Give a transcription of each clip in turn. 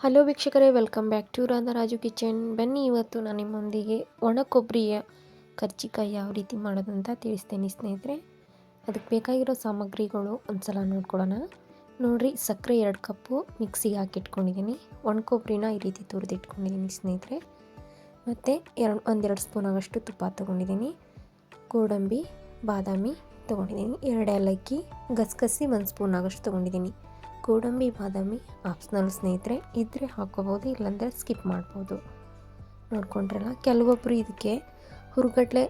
Hello ವೀಕ್ಷಕರೇ, welcome back to Raju kitchen. ಬನ್ನಿ ಇವತ್ತು ನಾನು ನಿಮ್ಮೊಂದಿಗೆ ಒಣ ಕೊಬ್ಬರಿಯ ಕರ್ಜಿಕಾಯಿ ಯಾವ ರೀತಿ ಮಾಡೋದು ಅಂತ ತಿಳಿಸ್ತೇನೆ ಸ್ನೇಹಿತರೆ. ಅದಕ್ಕೆ ಬೇಕಾಗಿರೋ ಸಾಮಗ್ರಿಗಳು ಒಂದ್ಸಲ ನೋಡ್ಕೊಳ್ಳೋಣ. ನೋಡಿರಿ, ಸಕ್ಕರೆ ಎರಡು ಕಪ್ಪು ಮಿಕ್ಸಿಗೆ ಹಾಕಿಟ್ಕೊಂಡಿದ್ದೀನಿ. ಒಣ ಕೊಬ್ಬರಿನ ಈ ರೀತಿ ತುರಿದಿಟ್ಕೊಂಡಿದ್ದೀನಿ ಸ್ನೇಹಿತರೆ. ಮತ್ತು ಎರಡು, ಒಂದೆರಡು ಸ್ಪೂನ್ ಆಗೋಷ್ಟು ತುಪ್ಪ ತೊಗೊಂಡಿದ್ದೀನಿ. ಗೋಡಂಬಿ, ಬಾದಾಮಿ ತೊಗೊಂಡಿದ್ದೀನಿ. ಎರಡು ಏಲಕ್ಕಿ, ಗಸಗಸಿ ಒಂದು ಸ್ಪೂನ್ ಆಗಷ್ಟು ತೊಗೊಂಡಿದ್ದೀನಿ. ಗೋಡಂಬಿ, ಬಾದಾಮಿ ಆಪ್ಷನಲ್ ಸ್ನೇಹಿತರೆ ಇದ್ದರೆ ಹಾಕೋಬೋದು, ಇಲ್ಲಾಂದರೆ ಸ್ಕಿಪ್ ಮಾಡ್ಬೋದು. ನೋಡ್ಕೊಂಡ್ರಲ್ಲ ಕೆಲವೊಬ್ಬರು ಇದಕ್ಕೆ ಹುರುಗಡ್ಲೆ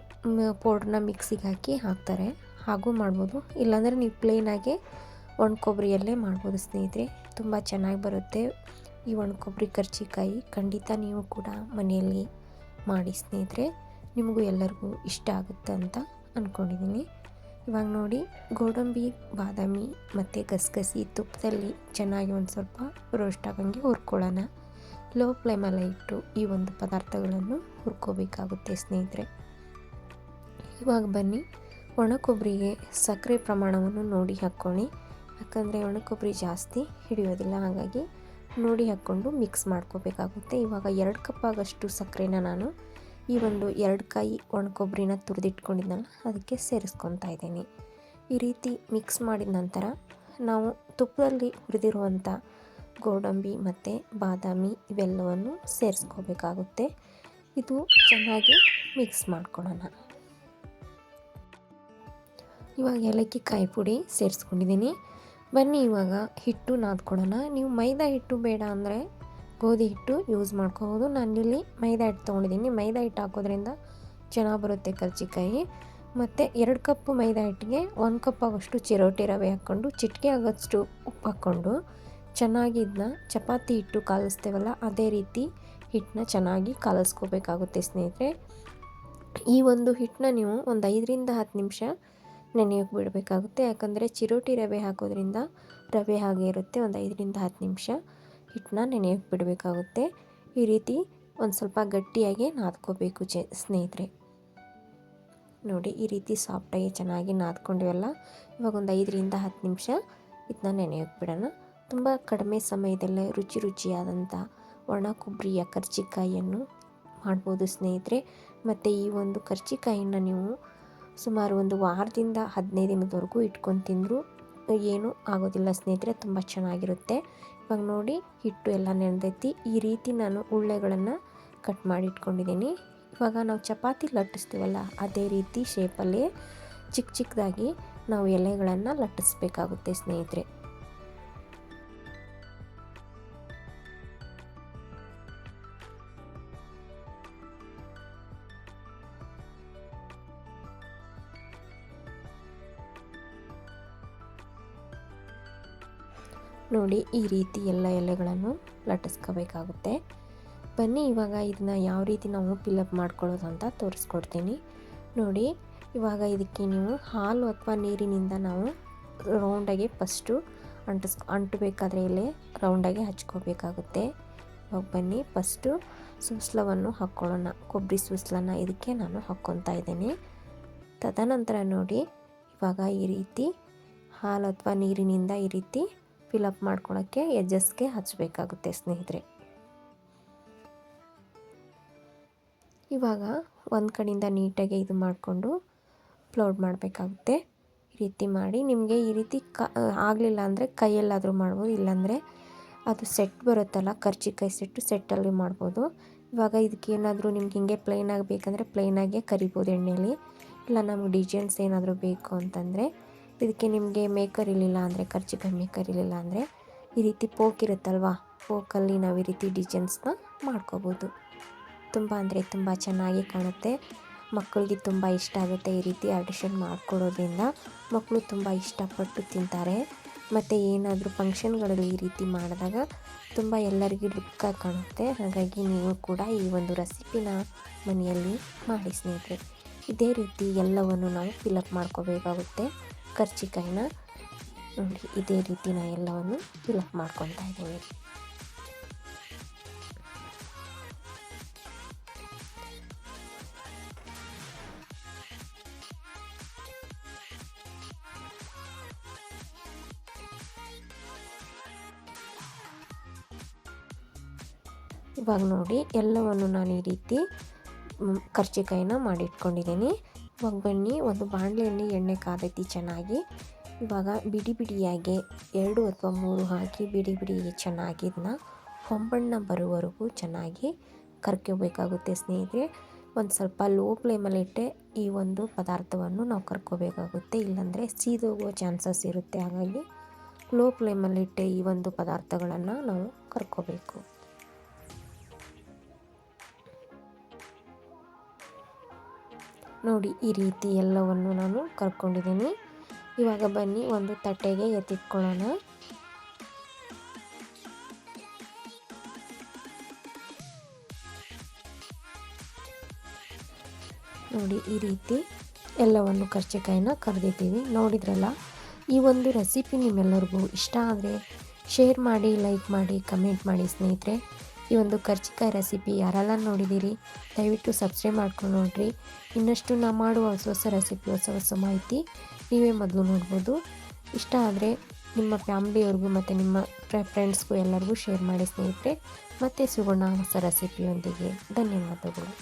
ಪೌಡ್ರನ್ನ ಮಿಕ್ಸಿಗೆ ಹಾಕಿ ಹಾಕ್ತಾರೆ. ಹಾಗೂ ಮಾಡ್ಬೋದು. ಇಲ್ಲಾಂದರೆ ನೀವು ಪ್ಲೇನಾಗೆ ಒಣ ಕೊಬ್ಬರಿಯಲ್ಲೇ ಮಾಡ್ಬೋದು ಸ್ನೇಹಿತರೆ. ತುಂಬ ಚೆನ್ನಾಗಿ ಬರುತ್ತೆ ಈ ಒಣ ಕೊಬ್ಬರಿ ಕರ್ಜಿಕಾಯಿ ಖಂಡಿತ ನೀವು ಕೂಡ ಮನೆಯಲ್ಲಿ ಮಾಡಿ ಸ್ನೇಹಿತರೆ. ನಿಮಗೂ ಎಲ್ಲರಿಗೂ ಇಷ್ಟ ಆಗುತ್ತೆ ಅಂತ ಅಂದ್ಕೊಂಡಿದ್ದೀನಿ ಇವಾಗ ನೋಡಿ, ಗೋಡಂಬಿ, ಬಾದಾಮಿ ಮತ್ತು ಗಸಗಸಿ ತುಪ್ಪದಲ್ಲಿ ಚೆನ್ನಾಗಿ ಒಂದು ಸ್ವಲ್ಪ ರೋಸ್ಟ್ ಆಗಂಗೆ ಹುರ್ಕೊಳ್ಳೋಣ. ಲೋ ಫ್ಲೇಮಲ್ಲ ಇಟ್ಟು ಈ ಒಂದು ಪದಾರ್ಥಗಳನ್ನು ಹುರ್ಕೋಬೇಕಾಗುತ್ತೆ ಸ್ನೇಹಿತರೆ. ಇವಾಗ ಬನ್ನಿ ಒಣ ಕೊಬ್ಬರಿಗೆ ಸಕ್ಕರೆ ಪ್ರಮಾಣವನ್ನು ನೋಡಿ ಹಾಕ್ಕೊಳ್ಳಿ. ಯಾಕಂದರೆ ಒಣ ಕೊಬ್ಬರಿ ಜಾಸ್ತಿ ಹಿಡಿಯೋದಿಲ್ಲ, ಹಾಗಾಗಿ ನೋಡಿ ಹಾಕ್ಕೊಂಡು ಮಿಕ್ಸ್ ಮಾಡ್ಕೋಬೇಕಾಗುತ್ತೆ. ಇವಾಗ ಎರಡು ಕಪ್ ಆಗಷ್ಟು ಸಕ್ಕರೆನ ನಾನು ಈ ಒಂದು ಎರಡು ಕಾಯಿ ಒಣ ಕೊಬ್ಬರಿನ ತುರಿದಿಟ್ಕೊಂಡಿದ್ದಲ್ಲ ಅದಕ್ಕೆ ಸೇರಿಸ್ಕೊತಾ ಇದ್ದೀನಿ. ಈ ರೀತಿ ಮಿಕ್ಸ್ ಮಾಡಿದ ನಂತರ ನಾವು ತುಪ್ಪದಲ್ಲಿ ಹುರಿದಿರುವಂಥ ಗೋಡಂಬಿ ಮತ್ತು ಬಾದಾಮಿ ಇವೆಲ್ಲವನ್ನು ಸೇರಿಸ್ಕೋಬೇಕಾಗುತ್ತೆ. ಇದು ಚೆನ್ನಾಗಿ ಮಿಕ್ಸ್ ಮಾಡ್ಕೊಳ್ಳೋಣ. ಇವಾಗ ಏಲಕ್ಕಿ ಕಾಯಿ ಪುಡಿ ಸೇರಿಸ್ಕೊಂಡಿದ್ದೀನಿ. ಬನ್ನಿ ಇವಾಗ ಹಿಟ್ಟು ನಾದ್ಕೊಳ್ಳೋಣ. ನೀವು ಮೈದಾ ಹಿಟ್ಟು ಬೇಡ ಅಂದರೆ ಗೋಧಿ ಹಿಟ್ಟು ಯೂಸ್ ಮಾಡ್ಕೋಬೋದು. ನಾನಿಲ್ಲಿ ಮೈದಾ ಹಿಟ್ಟು ತೊಗೊಂಡಿದ್ದೀನಿ. ಮೈದಾ ಹಿಟ್ಟು ಹಾಕೋದ್ರಿಂದ ಚೆನ್ನಾಗಿ ಬರುತ್ತೆ ಕರ್ಜಿಕಾಯಿ. ಮತ್ತು ಎರಡು ಕಪ್ಪು ಮೈದಾ ಹಿಟ್ಟಿಗೆ ಒಂದು ಕಪ್ ಆಗೋಷ್ಟು ಚಿರೋಟಿ ರವೆ ಹಾಕ್ಕೊಂಡು ಚಿಟಿಕೆ ಆಗೋಷ್ಟು ಉಪ್ಪು ಹಾಕ್ಕೊಂಡು ಚೆನ್ನಾಗಿ ಇದನ್ನ ಚಪಾತಿ ಹಿಟ್ಟು ಕಾಲಿಸ್ತೇವಲ್ಲ ಅದೇ ರೀತಿ ಹಿಟ್ಟನ್ನ ಚೆನ್ನಾಗಿ ಕಾಲಿಸ್ಕೋಬೇಕಾಗುತ್ತೆ ಸ್ನೇಹಿತರೆ. ಈ ಒಂದು ಹಿಟ್ಟನ್ನ ನೀವು ಒಂದು ಐದರಿಂದ ಹತ್ತು ನಿಮಿಷ ನೆನೆಯೋಕೆ ಬಿಡಬೇಕಾಗುತ್ತೆ. ಯಾಕಂದರೆ ಚಿರೋಟಿ ರವೆ ಹಾಕೋದ್ರಿಂದ ರವೆ ಹಾಗೆ ಇರುತ್ತೆ. ಒಂದು ಐದರಿಂದ ಹತ್ತು ನಿಮಿಷ ಹಿಟ್ಟನ್ನ ನೆನೆಯೋಕೆ ಬಿಡಬೇಕಾಗುತ್ತೆ. ಈ ರೀತಿ ಒಂದು ಸ್ವಲ್ಪ ಗಟ್ಟಿಯಾಗಿ ನಾದ್ಕೋಬೇಕು ಚೆ ಸ್ನೇಹಿತರೆ. ನೋಡಿ, ಈ ರೀತಿ ಸಾಫ್ಟಾಗಿ ಚೆನ್ನಾಗಿ ನಾದ್ಕೊಂಡಿವಲ್ಲ, ಇವಾಗ ಒಂದು ಐದರಿಂದ ಹತ್ತು ನಿಮಿಷ ಇದನ್ನ ನೆನೆಯೋಕೆ ಬಿಡೋಣ. ತುಂಬ ಕಡಿಮೆ ಸಮಯದಲ್ಲೇ ರುಚಿ ರುಚಿಯಾದಂಥ ಒಣ ಕೊಬ್ಬರಿಯ ಕರ್ಜಿಕಾಯಿಯನ್ನು ಮಾಡ್ಬೋದು ಸ್ನೇಹಿತರೆ. ಮತ್ತು ಈ ಒಂದು ಕರ್ಜಿಕಾಯಿನ ನೀವು ಸುಮಾರು ಒಂದು ವಾರದಿಂದ ಹದಿನೈದು ದಿನದವರೆಗೂ ಇಟ್ಕೊಂಡು ತಿಂದರೂ ಏನೂ ಆಗೋದಿಲ್ಲ ಸ್ನೇಹಿತರೆ, ತುಂಬ ಚೆನ್ನಾಗಿರುತ್ತೆ. ಇವಾಗ ನೋಡಿ ಹಿಟ್ಟು ಎಲ್ಲ ನೆನೆದೈತಿ. ಈ ರೀತಿ ನಾನು ಉಳ್ಳೆಗಳನ್ನು ಕಟ್ ಮಾಡಿ ಇಟ್ಕೊಂಡಿದ್ದೀನಿ ಇವಾಗ ನಾವು ಚಪಾತಿ ಲಟ್ಟಿಸ್ತೀವಲ್ಲ, ಅದೇ ರೀತಿ ಶೇಪಲ್ಲಿ ಚಿಕ್ಕ ಚಿಕ್ಕದಾಗಿ ನಾವು ಎಲೆಗಳನ್ನು ಲಟ್ಟಿಸ್ಬೇಕಾಗುತ್ತೆ ಸ್ನೇಹಿತರೆ. ನೋಡಿ ಈ ರೀತಿ ಎಲ್ಲ ಎಲೆಗಳನ್ನು ಲಟ್ಟಿಸ್ಕೋಬೇಕಾಗುತ್ತೆ. ಬನ್ನಿ ಇವಾಗ ಇದನ್ನ ಯಾವ ರೀತಿ ನಾವು ಪಿಲಪ್ ಮಾಡ್ಕೊಳ್ಳೋದು ಅಂತ ತೋರಿಸ್ಕೊಡ್ತೀನಿ. ನೋಡಿ, ಇವಾಗ ಇದಕ್ಕೆ ನೀವು ಹಾಲು ಅಥವಾ ನೀರಿನಿಂದ ನಾವು ರೌಂಡಾಗಿ ಫಸ್ಟು ಅಂಟಿಸ್, ಅಂಟಬೇಕಾದ್ರೆ ಎಲೆ ರೌಂಡಾಗಿ ಹಚ್ಕೋಬೇಕಾಗುತ್ತೆ. ಇವಾಗ ಬನ್ನಿ ಫಸ್ಟು ಸುಸ್ಲವನ್ನು ಹಾಕ್ಕೊಳ್ಳೋಣ. ಕೊಬ್ಬರಿ ಸುಸ್ಲನ್ನು ಇದಕ್ಕೆ ನಾನು ಹಾಕ್ಕೊತಾ ಇದ್ದೀನಿ. ತದನಂತರ ನೋಡಿ, ಇವಾಗ ಈ ರೀತಿ ಹಾಲು ಅಥವಾ ನೀರಿನಿಂದ ಈ ರೀತಿ ಫಿಲಪ್ ಮಾಡ್ಕೊಳ್ಳೋಕ್ಕೆ ಎಜ್ಜಸ್ಗೆ ಹಚ್ಚಬೇಕಾಗುತ್ತೆ ಸ್ನೇಹಿತರೆ. ಇವಾಗ ಒಂದು ಕಡೆಯಿಂದ ನೀಟಾಗಿ ಇದು ಮಾಡಿಕೊಂಡು ಅಪ್ಲೋಡ್ ಮಾಡಬೇಕಾಗುತ್ತೆ. ಈ ರೀತಿ ಮಾಡಿ ನಿಮಗೆ ಈ ರೀತಿ ಕ ಆಗಲಿಲ್ಲ ಅಂದರೆ ಕೈಯಲ್ಲಾದರೂ ಮಾಡ್ಬೋದು, ಇಲ್ಲಾಂದರೆ ಅದು ಸೆಟ್ ಬರುತ್ತಲ್ಲ ಕರ್ಜಿಕಾಯಿ ಸೆಟ್ಟು ಸೆಟ್ಟಲ್ಲಿ ಮಾಡ್ಬೋದು. ಇವಾಗ ಇದಕ್ಕೆ ಏನಾದರೂ ನಿಮ್ಗೆ ಹಿಂಗೆ ಪ್ಲೈನಾಗಿ ಬೇಕಂದರೆ ಪ್ಲೈನಾಗೆ ಕರಿಬೋದು ಎಣ್ಣೆಯಲ್ಲಿ ಇಲ್ಲ ನಮ್ಗೆ ಡಿಸೈನ್ಸ್ ಏನಾದರೂ ಬೇಕು ಅಂತಂದರೆ ಇದಕ್ಕೆ ನಿಮಗೆ ಮೇಕರ್ ಇರಲಿಲ್ಲ ಅಂದರೆ ಕರ್ಜಿಕಾಯಿ ಮೇಕರ್ ಇರಲಿಲ್ಲ ಅಂದರೆ ಈ ರೀತಿ ಪೋಕ್ ಇರುತ್ತಲ್ವಾ? ಪೋಕಲ್ಲಿ ನಾವು ಈ ರೀತಿ ಡಿಸೈನ್ಸ್ನ ಮಾಡ್ಕೋಬೋದು. ತುಂಬ ಅಂದರೆ ತುಂಬ ಚೆನ್ನಾಗಿ ಕಾಣುತ್ತೆ. ಮಕ್ಕಳಿಗೆ ತುಂಬ ಇಷ್ಟ ಆಗುತ್ತೆ ಈ ರೀತಿ ಆಡಿಷನ್ ಮಾಡಿಕೊಡೋದ್ರಿಂದ. ಮಕ್ಕಳು ತುಂಬ ಇಷ್ಟಪಟ್ಟು ತಿಂತಾರೆ. ಮತ್ತು ಏನಾದರೂ ಫಂಕ್ಷನ್ಗಳಲ್ಲಿ ಈ ರೀತಿ ಮಾಡಿದಾಗ ತುಂಬ ಎಲ್ಲರಿಗೂ ಲುಕ್ಕಾಗಿ ಕಾಣುತ್ತೆ. ಹಾಗಾಗಿ ನೀವು ಕೂಡ ಈ ಒಂದು ರೆಸಿಪಿನ ಮನೆಯಲ್ಲಿ ಮಾಡಿ ಸ್ನೇಹಿತರೆ. ಇದೇ ರೀತಿ ಎಲ್ಲವನ್ನು ನಾವು ಫಿಲಪ್ ಮಾಡ್ಕೋಬೇಕಾಗುತ್ತೆ. ಕರ್ಜಿಕಾಯಿನ ನೋಡಿ, ಇದೇ ರೀತಿ ನಾನು ಎಲ್ಲವನ್ನು ಫಿಲಪ್ ಮಾಡ್ಕೊತಾ ಇದ್ದೀನಿ ಇವಾಗ ನೋಡಿ, ಎಲ್ಲವನ್ನು ನಾನು ಈ ರೀತಿ ಕರ್ಚಿಕಾಯಿನ ಮಾಡಿಟ್ಕೊಂಡಿದ್ದೀನಿ. ಬನ್ನಿ ಒಂದು ಬಾಣಲೆಯಲ್ಲಿ ಎಣ್ಣೆ ಕಾದೈತಿ ಚೆನ್ನಾಗಿ. ಇವಾಗ ಬಿಡಿ ಬಿಡಿಯಾಗಿ ಎರಡು ಅಥವಾ ಮೂರು ಹಾಕಿ ಬಿಡಿ ಬಿಡಿ ಚೆನ್ನಾಗಿ ಇದನ್ನ ಹೊಂಬಣ್ಣ ಬರುವವರೆಗೂ ಚೆನ್ನಾಗಿ ಕರ್ಕೋಬೇಕಾಗುತ್ತೆ ಸ್ನೇಹಿತರೆ. ಒಂದು ಸ್ವಲ್ಪ ಲೋ ಫ್ಲೇಮಲ್ಲಿಟ್ಟೆ ಈ ಒಂದು ಪದಾರ್ಥವನ್ನು ನಾವು ಕರ್ಕೋಬೇಕಾಗುತ್ತೆ. ಇಲ್ಲಾಂದರೆ ಸೀದೋಗುವ ಚಾನ್ಸಸ್ ಇರುತ್ತೆ. ಹಾಗಾಗಿ ಲೋ ಫ್ಲೇಮಲ್ಲಿಟ್ಟೆ ಈ ಒಂದು ಪದಾರ್ಥಗಳನ್ನು ನಾವು ಕರ್ಕೋಬೇಕು. ನೋಡಿ ಈ ರೀತಿ ಎಲ್ಲವನ್ನು ನಾನು ಕರ್ಕೊಂಡಿದ್ದೀನಿ. ಇವಾಗ ಬನ್ನಿ, ಒಂದು ತಟ್ಟೆಗೆ ಎತ್ತಿಟ್ಕೊಳ್ಳೋಣ. ನೋಡಿ ಈ ರೀತಿ ಎಲ್ಲವನ್ನು ಕರ್ಚಿಕಾಯಿನ ಕರೆದಿದ್ದೀವಿ. ನೋಡಿದ್ರಲ್ಲ, ಈ ಒಂದು ರೆಸಿಪಿ ನಿಮ್ಮೆಲ್ಲರಿಗೂ ಇಷ್ಟ ಆದರೆ ಶೇರ್ ಮಾಡಿ, ಲೈಕ್ ಮಾಡಿ, ಕಮೆಂಟ್ ಮಾಡಿ ಸ್ನೇಹಿತರೆ. ಈ ಒಂದು ಕರ್ಜಿಕಾಯಿ ರೆಸಿಪಿ ಯಾರೆಲ್ಲ ನೋಡಿದ್ದೀರಿ, ದಯವಿಟ್ಟು ಸಬ್ಸ್ಕ್ರೈಬ್ ಮಾಡ್ಕೊಂಡು ನೋಡಿರಿ. ಇನ್ನಷ್ಟು ನಾ ಮಾಡುವ ಹೊಸ ಹೊಸ ರೆಸಿಪಿ ಹೊಸ ಹೊಸ ಮಾಹಿತಿ ನೀವೇ ಮೊದಲು ನೋಡ್ಬೋದು. ಇಷ್ಟ ಆದರೆ ನಿಮ್ಮ ಫ್ಯಾಮ್ಲಿಯವ್ರಿಗೂ ಮತ್ತು ನಿಮ್ಮ ಫ್ರೆಂಡ್ಸ್ಗೂ ಎಲ್ಲರಿಗೂ ಶೇರ್ ಮಾಡಿ ಸ್ನೇಹಿತರೆ. ಮತ್ತೆ ಸಿಗೋಣ ಹೊಸ ರೆಸಿಪಿಯೊಂದಿಗೆ ಧನ್ಯವಾದಗಳು.